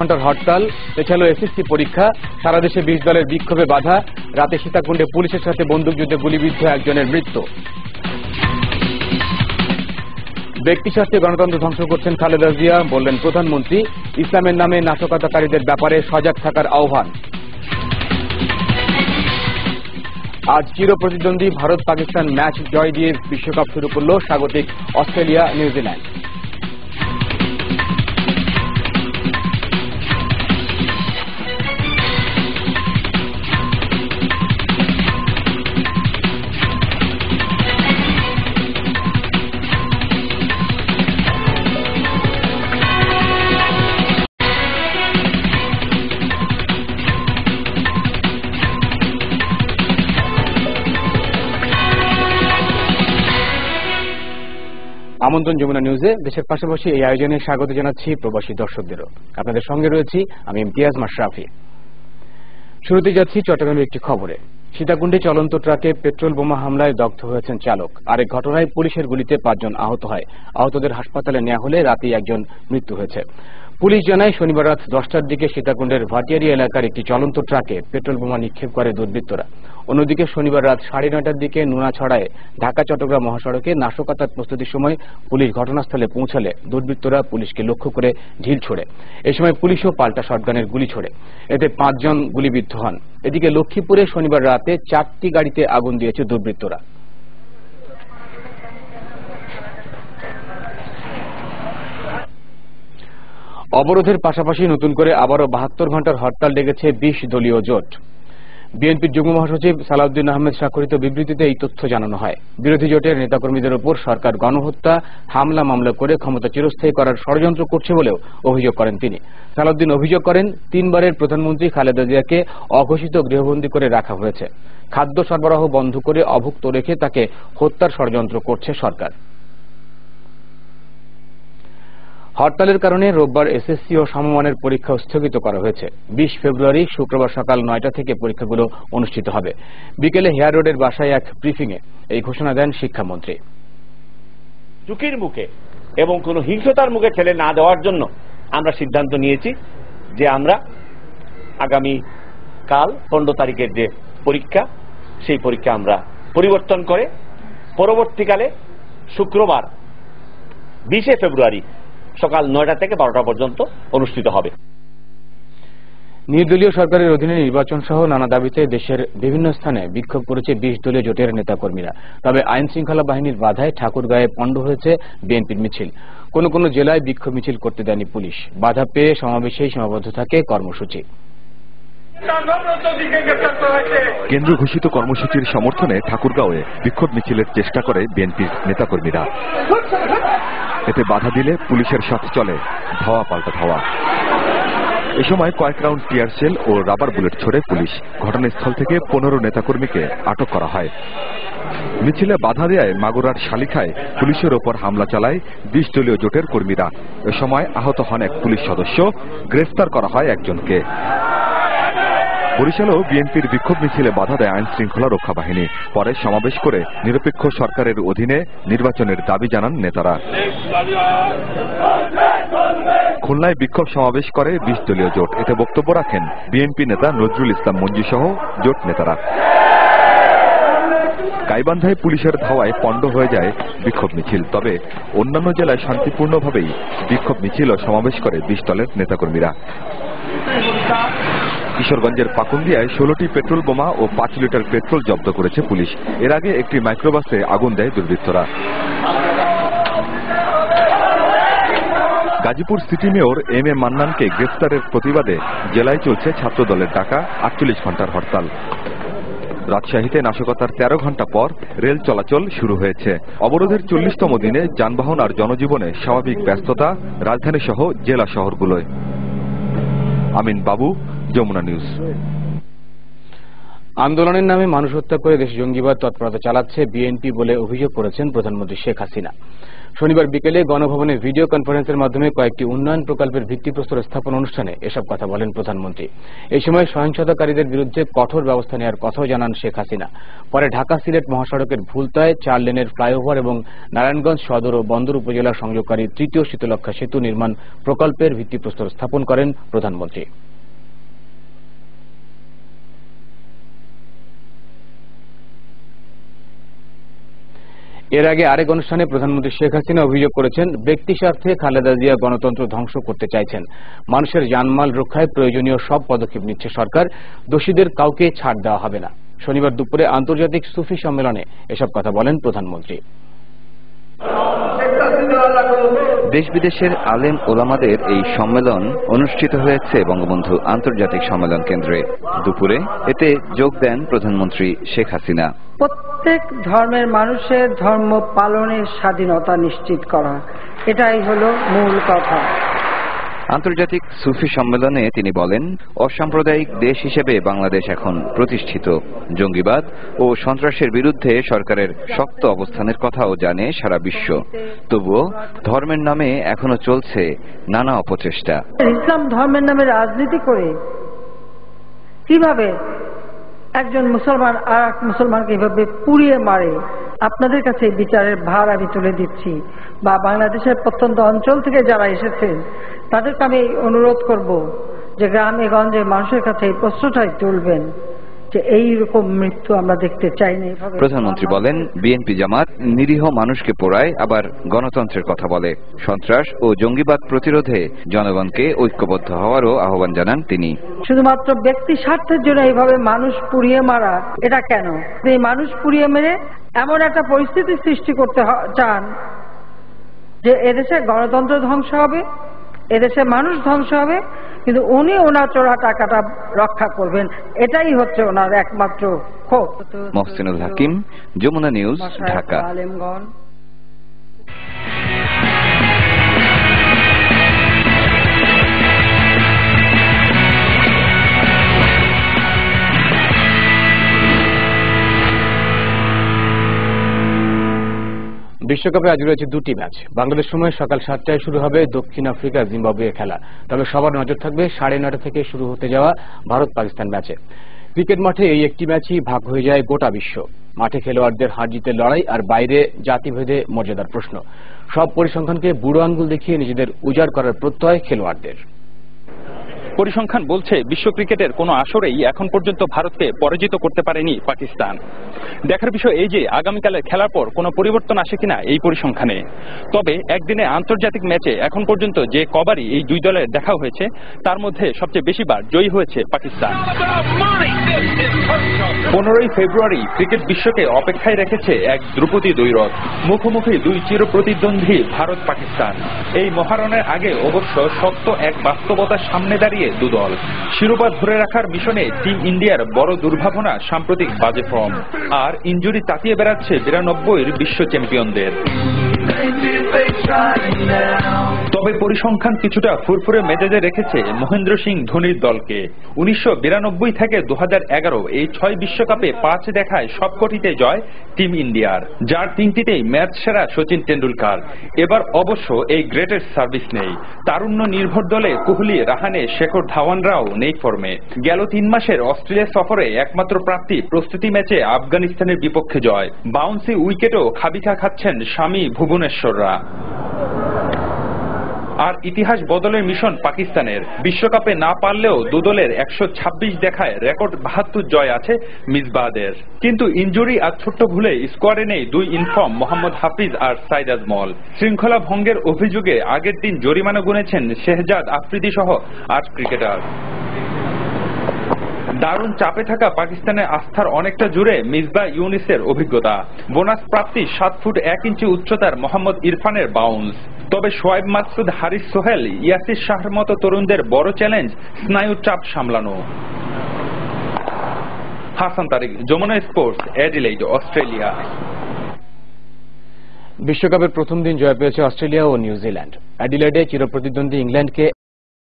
ঘণ্টার হরতাল, এছাড়াও এসএসসি পরীক্ষা, সারা দেশে বিশ দলের বিক্ষোভে বাধা, রাতে সীতাকুণ্ডে পুলিশের সাথে বন্দুকযুদ্ধে গুলিবিদ্ধ একজনের মৃত্যু। ব্যক্তি স্বার্থে গণতন্ত্র ধ্বংস করছেন খালেদা জিয়া, বললেন প্রধানমন্ত্রী, ইসলামের নামে নাশকতাকারীদের ব্যাপারে সজাগ থাকার আহ্বান। আজ চির প্রতিদ্বন্দ্বী ভারত পাকিস্তান ম্যাচ জয় দিয়ে বিশ্বকাপ শুরু করল স্বাগতিক অস্ট্রেলিয়া নিউজিল্যান্ড আমন্ত্রণ যমুনা নিউজে। দেশের পাশাপাশি এই আয়োজনে স্বাগত জানাচ্ছি প্রবাসী দর্শকদেরও। আপনাদের সঙ্গে রয়েছি আমি ইমতিয়াজ মাশরাফি। শুরুতে যাচ্ছি চট্টগ্রামের একটি খবরে। সীতাকুণ্ডে চলন্ত ট্রাকে পেট্রোল বোমা হামলায় দগ্ধ হয়েছেন চালক। আরেক ঘটনায় পুলিশের গুলিতে পাঁচজন আহত হয়। আহতদের হাসপাতালে নেওয়া হলে রাতেই একজন মৃত্যু হয়েছে। পুলিশ জানায়, শনিবার রাত দশটার দিকে সীতাকুণ্ডের ভাটিয়ারি এলাকার একটি চলন্ত ট্রাকে পেট্রোল বোমা নিক্ষেপ করে দুর্বৃত্তরা। অন্যদিকে শনিবার রাত সাড়ে নয়টার দিকে নুনাছড়ায় ঢাকা, চট্টগ্রাম মহাসড়কে নাশকতার প্রস্তুতির সময় পুলিশ ঘটনাস্থলে পৌঁছালে দুর্বৃত্তরা পুলিশকে লক্ষ্য করে ঢিল ছোড়ে। এ সময় পুলিশও পাল্টা শটগানের গুলি ছোড়ে। এতে পাঁচজন গুলিবিদ্ধ হন। এদিকে লক্ষ্মীপুরে শনিবার রাতে চারটি গাড়িতে আগুন দিয়েছে দুর্বৃত্তরা। অবরোধের পাশাপাশি নতুন করে আবারও বাহাত্তর ঘণ্টার হরতাল ডেকেছে বিশ দলীয় জোট। বিএনপির যুগ্ম মহাসচিব সালাউদ্দিন আহমেদ স্বাক্ষরিত বিবৃতিতে এই তথ্য জানানো হয়। বিরোধী জোটের নেতাকর্মীদের উপর সরকার গণহত্যা, হামলা, মামলা করে ক্ষমতা চিরস্থায়ী করার ষড়যন্ত্র করছে বলেও অভিযোগ করেন তিনি। সালাউদ্দিন অভিযোগ করেন, তিনবারের প্রধানমন্ত্রী খালেদা জিয়াকে অঘোষিত গৃহবন্দী করে রাখা হয়েছে। খাদ্য সরবরাহ বন্ধ করে অভুক্ত রেখে তাকে হত্যার ষড়যন্ত্র করছে সরকার। হরতালের কারণে রোববার এসএসসি ও সমমানের পরীক্ষা স্থগিত করা হয়েছে। বিশ ফেব্রুয়ারি শুক্রবার সকাল নয়টা থেকে পরীক্ষাগুলো অনুষ্ঠিত হবে। বিকেলে হেয়ার রোডের বাসায় এক ব্রিফিংয়ে এই ঘোষণা দেন শিক্ষামন্ত্রী। ঝুঁকির মুখে এবং কোনো হিংসতার মুখে ঠেলে না দেওয়ার জন্য আমরা সিদ্ধান্ত নিয়েছি যে আমরা আগামী কাল পনেরো তারিখের যে পরীক্ষা, সেই পরীক্ষা আমরা পরিবর্তন করে পরবর্তীকালে শুক্রবার বিশে ফেব্রুয়ারি সকাল নয়টা থেকে বারোটা পর্যন্ত অনুষ্ঠিত হবে। নির্দলীয় সরকারের অধীনে নির্বাচন সহ নানা দাবিতে দেশের বিভিন্ন স্থানে বিক্ষোভ করেছে বিশ দলীয় জোটের নেতাকর্মীরা। তবে আইন শৃঙ্খলা বাহিনীর বাধায় ঠাকুরগাঁয়ে পণ্ড হয়েছে বিএনপির মিছিল। কোন কোন জেলায় বিক্ষোভ মিছিল করতে দেয়নি পুলিশ। বাধা পেয়ে সমাবেশেই সীমাবদ্ধ থাকে কর্মসূচি। কেন্দ্র ঘোষিত কর্মসূচির সমর্থনে ঠাকুরগাঁওয়ে বিক্ষোভ মিছিলের চেষ্টা করে বিএনপির নেতাকর্মীরা। এতে বাধা দিলে পুলিশের সাথে চলে, ধাওয়া পাল্টা ধাওয়া। এ সময় কয়েক রাউন্ড টিয়ার সেল ও রাবার বুলেট ছড়ে পুলিশ ঘটনাস্থল থেকে পনেরো নেতাকর্মীকে আটক করা হয়। মিছিলে বাধা দেয় মাগুরার শালিখায় পুলিশের ওপর হামলা চালায় বিশ দলীয় জোটের কর্মীরা। এ সময় আহত হন এক পুলিশ সদস্য, গ্রেফতার করা হয় একজনকে। বরিশালেও বিএনপির বিক্ষোভ মিছিলে বাধা দেয় আইন শৃঙ্খলা রক্ষা বাহিনী পরে সমাবেশ করে নিরপেক্ষ সরকারের অধীনে নির্বাচনের দাবি জানান নেতারা। খুলনায় বিক্ষোভ সমাবেশ করে বিশ দলীয় জোট। এতে বক্তব্য রাখেন বিএনপি নেতা নজরুল ইসলাম মঞ্জু সহ জোট নেতারা। গাইবান্ধায় পুলিশের ধাওয়ায় পণ্ড হয়ে যায় বিক্ষোভ মিছিল। তবে অন্যান্য জেলায় শান্তিপূর্ণভাবেই বিক্ষোভ মিছিল ও সমাবেশ করে বিশ দলের নেতাকর্মীরা। কিশোরগঞ্জের পাকুন্দিয়ায় ষোলোটি পেট্রোল বোমা ও পাঁচ লিটার পেট্রোল জব্দ করেছে পুলিশ। এর আগে একটি মাইক্রোবাসে আগুন দেয় দুর্বৃত্তরা। Gazipur city mayor M A মান্নানকে গ্রেফতারের প্রতিবাদে জেলায় চলছে ছাত্র দলের ডাকা আটচল্লিশ ঘণ্টার হরতাল। রাজশাহীতে নাশকতার তেরো ঘণ্টা পর রেল চলাচল শুরু হয়েছে। অবরোধের চল্লিশতম দিনে যানবাহন আর জনজীবনে স্বাভাবিক ব্যস্ততা রাজধানী সহ জেলা শহরগুলোয়। আমিন বাবু যমুনা নিউজ। আন্দোলনের নামে মানুষ হত্যা করে দেশে জঙ্গিবাদ তৎপরতা চালাচ্ছে বিএনপি বলে অভিযোগ করেছেন প্রধানমন্ত্রী শেখ হাসিনা। শনিবার বিকেলে গণভবনে ভিডিও কনফারেন্সের মাধ্যমে কয়েকটি উন্নয়ন প্রকল্পের ভিত্তিপ্রস্তর স্থাপন অনুষ্ঠানে এসব কথা বলেন প্রধানমন্ত্রী। এই সময় সহিংসতাকারীদের বিরুদ্ধে কঠোর ব্যবস্থা নেওয়ার কথাও জানান শেখ হাসিনা। পরে ঢাকা সিলেট মহাসড়কের ভুলতায় চার লেনের ফ্লাইওভার এবং নারায়ণগঞ্জ সদর ও বন্দর উপজেলা সংযোগকারী তৃতীয় শীতলক্ষা সেতু নির্মাণ প্রকল্পের ভিত্তিপ্রস্তর স্থাপন করেন প্রধানমন্ত্রী। এর আগে আরেক অনুষ্ঠানে প্রধানমন্ত্রী শেখ হাসিনা অভিযোগ করেছেন, ব্যক্তি স্বার্থে খালেদা জিয়া গণতন্ত্র ধ্বংস করতে চাইছেন। মানুষের জানমাল রক্ষায় প্রয়োজনীয় সব পদক্ষেপ নিচ্ছে সরকার, দোষীদের কাউকে ছাড় দেওয়া হবে না। শনিবার দুপুরে আন্তর্জাতিক সুফি সম্মেলনে এসব কথা বলেন প্রধানমন্ত্রী। দেশ বিদেশের আলেম ওলামাদের এই সম্মেলন অনুষ্ঠিত হয়েছে বঙ্গবন্ধু আন্তর্জাতিক সম্মেলন কেন্দ্রে। দুপুরে এতে যোগ দেন প্রধানমন্ত্রী শেখ হাসিনা। প্রত্যেক ধর্মের মানুষের ধর্ম পালনের স্বাধীনতা নিশ্চিত করা। এটাই হলো মূল কথা। আন্তর্জাতিক সুফি সম্মেলনে তিনি বলেন, অসাম্প্রদায়িক দেশ হিসেবে বাংলাদেশ এখন প্রতিষ্ঠিত। জঙ্গিবাদ ও সন্ত্রাসের বিরুদ্ধে সরকারের শক্ত অবস্থানের কথাও জানে সারা বিশ্ব। তবুও ধর্মের নামে এখনও চলছে নানা অপচেষ্টা। ইসলাম ধর্মের নামে রাজনীতি করে কীভাবে একজন মুসলমান আর এক মুসলমানকে এভাবে পুড়িয়ে মারে? আপনাদের কাছে বিচারের ভার আমি তুলে দিচ্ছি। বা বাংলাদেশের প্রত্যন্ত অঞ্চল থেকে যারা এসেছেন তাদেরকে আমি অনুরোধ করব যে গ্রামে গঞ্জে মানুষের কাছে এই প্রশ্নটাই তুলবেন যে এই রকম মৃত্যু আমরা দেখতে চাই না প্রধানমন্ত্রী বলেন বিএনপি জামাত নিরীহ মানুষকে পোড়ায় আবার গণতন্ত্রের কথা বলে। সন্ত্রাস ও জঙ্গিবাদ প্রতিরোধে জনগণকে ঐক্যবদ্ধ হওয়ারও আহ্বান জানান তিনি। শুধুমাত্র ব্যক্তি স্বার্থের জন্য এইভাবে মানুষ পুড়িয়ে মারা এটা কেন? এই মানুষ পুড়িয়ে মেরে এমন একটা পরিস্থিতি সৃষ্টি করতে চান যে এদেশে গণতন্ত্র ধ্বংস হবে এদেশে মানুষ ধ্বংস হবে কিন্তু উনি ওনার চোরা টাকাটা রক্ষা করবেন। এটাই হচ্ছে ওনার একমাত্র ক্ষোভ। মহসিনুল হাকিম যমুনা নিউজ ঢাকা। বিশ্বকাপে আজ রয়েছে দুটি ম্যাচ। বাংলাদেশ সময় সকাল সাতটায় শুরু হবে দক্ষিণ আফ্রিকা জিম্বাবুয়ে খেলা। তবে সবার নজর থাকবে সাড়ে নটা থেকে শুরু হতে যাওয়া ভারত পাকিস্তান ম্যাচে। ক্রিকেট মাঠে এই একটি ম্যাচই ভাগ হয়ে যায় গোটা বিশ্ব। মাঠে খেলোয়াড়দের হার জিতের লড়াই আর বাইরে জাতিভেদে মর্যাদার প্রশ্ন। সব পরিসংখ্যানকে বুড়ো আঙ্গুল দেখিয়ে নিজেদের উজাড় করার প্রত্যয় খেলোয়াড়দের। পরিসংখ্যান বলছে, বিশ্ব ক্রিকেটের কোনো আসরেই এখন পর্যন্ত ভারতকে পরাজিত করতে পারেনি পাকিস্তান। দেখার বিষয় এই যে, আগামীকালের খেলার পর কোনো পরিবর্তন আসে কিনা এই পরিসংখ্যানে। তবে একদিনে আন্তর্জাতিক ম্যাচে এখন পর্যন্ত যে কবারই এই দুই দলের দেখা হয়েছে, তার মধ্যে সবচেয়ে বেশিবার জয়ী হয়েছে পাকিস্তান। পনেরোই ফেব্রুয়ারি ক্রিকেট বিশ্বকে অপেক্ষায় রেখেছে এক দ্রুপদী দৈরথ মুখোমুখি দুই চির প্রতিদ্বন্দ্বী ভারত পাকিস্তান এই মহারণের আগে অবশ্য শক্ত এক বাস্তবতার সামনে দাঁড়িয়ে দুদল শিরোপা ধরে রাখার মিশনে টিম ইন্ডিয়ার বড় দুর্ভাবনা সাম্প্রতিক বাজে ফর্ম। আর ইঞ্জুরি তাতিয়ে বেড়াচ্ছে বিরানব্বইয়ের বিশ্ব চ্যাম্পিয়নদের। তবে পরিসংখ্যান কিছুটা ফুরফুরে মেজাজে রেখেছে মহেন্দ্র সিং ধোনির দলকে। উনিশশো বিরানব্বই থেকে দু হাজার এগারো এই ছয় বিশ্বকাপে পাঁচ দেখায় সবকটিতে জয় টিম ইন্ডিয়ার, যার তিনটিতেই ম্যাচ সেরা সচিন টেন্ডুলকার এবার অবশ্য এই গ্রেটের সার্ভিস নেই। তারুণ্য নির্ভর দলে কোহলি, রাহানে, শেখর ধাওয়ানরাও নেই ফর্মে। গেল তিন মাসের অস্ট্রেলিয়া সফরে একমাত্র প্রাপ্তি প্রস্তুতি ম্যাচে আফগানিস্তানের বিপক্ষে জয়। বাউন্সি উইকেটও খাবিখা খাচ্ছেন স্বামী ভুবনেশ্বররা। আর ইতিহাস বদলের মিশন পাকিস্তানের। বিশ্বকাপে না পারলেও দুদলের একশো ছাব্বিশ দেখায় রেকর্ড বাহাত্তর জয় আছে মিসবাহাদের কিন্তু ইঞ্জুরি আর ছোট্ট ভুলে স্কোয়াডে নেই দুই ইনফর্ম মোহাম্মদ হাফিজ আর সাইদ আজমল। শৃঙ্খলা ভঙ্গের অভিযোগে আগের দিন জরিমানা গুনেছেন শেহজাদ আফ্রিদি সহ আট ক্রিকেটার। দারুণ চাপে থাকা পাকিস্তানের আস্থার অনেকটা জুড়ে মিসবা ইউনিসের অভিজ্ঞতা। বোনাস প্রাপ্তি সাত ফুট এক ইঞ্চি উচ্চতার মোহাম্মদ ইরফানের বাউন্স তবে শোয়েব মাসুদ হারিস সোহেল, ইয়াসির শাহর মতো তরুণদের বড় চ্যালেঞ্জ স্নায়ুর চাপ সামলানো। Hasan Tariq, Jamuna sports Adelaide Australia. বিশ্বকাপের প্রথম দিন জয় পেয়েছে অস্ট্রেলিয়া ও নিউজিল্যান্ড। অ্যাডিলেডে চিরপ্রতিদ্বন্দ্বী ইংল্যান্ডকে